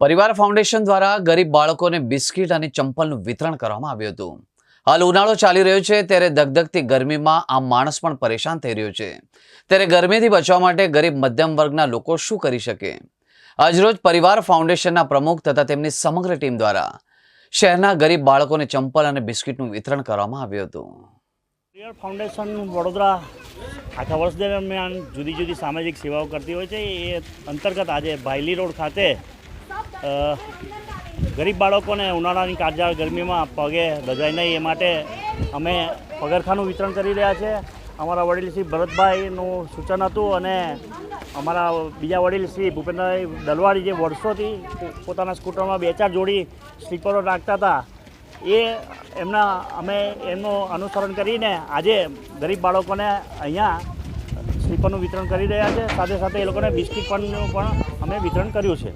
પરિવાર ફાઉન્ડેશન દ્વારા ગરીબ બાળકોને બિસ્કિટ અને ચંપલનું વિતરણ કરવામાં આવ્યું હતું. હાલ ઉનાળો ચાલી રહ્યો છે, ત્યારે દગદગતી ગરમીમાં આમ માણસ પણ પરેશાન થઈ રહ્યો છે. ત્યારે ગરમીથી બચવા માટે ગરીબ મધ્યમ વર્ગના લોકો શું કરી શકે? આજરોજ પરિવાર ફાઉન્ડેશનના પ્રમુખ તથા તેમની સમગ્ર ટીમ દ્વારા શહેરના ગરીબ બાળકોને ચંપલ અને બિસ્કિટનું વિતરણ કરવામાં આવ્યું હતું. પરિવાર ફાઉન્ડેશન વડોદરા આખા વર્ષ દરમિયાન જુદી જુદી સામાજિક સેવાઓ કરતી હોય છે. એ અંતર્ગત આજે ભાયલી રોડ ખાતે ગરીબ બાળકોને ઉનાળાની કાળઝાળ ગરમીમાં પગે દજાય નહીં, એ માટે અમે પગરખાનું વિતરણ કરી રહ્યા છે. અમારા વડીલ શ્રી ભરતભાઈનું સૂચન હતું અને અમારા બીજા વડીલ શ્રી ભૂપેન્દ્રભાઈ દલવાડી જે વર્ષોથી પોતાના સ્કૂટરમાં બે ચાર જોડી સ્લીપરો રાખતા હતા, એ એમના અમે એમનું અનુસરણ કરીને આજે ગરીબ બાળકોને અહીંયા સ્લીપરનું વિતરણ કરી રહ્યા છે. સાથે સાથે એ લોકોને બિસ્કિટ પણ અમે વિતરણ કર્યું છે.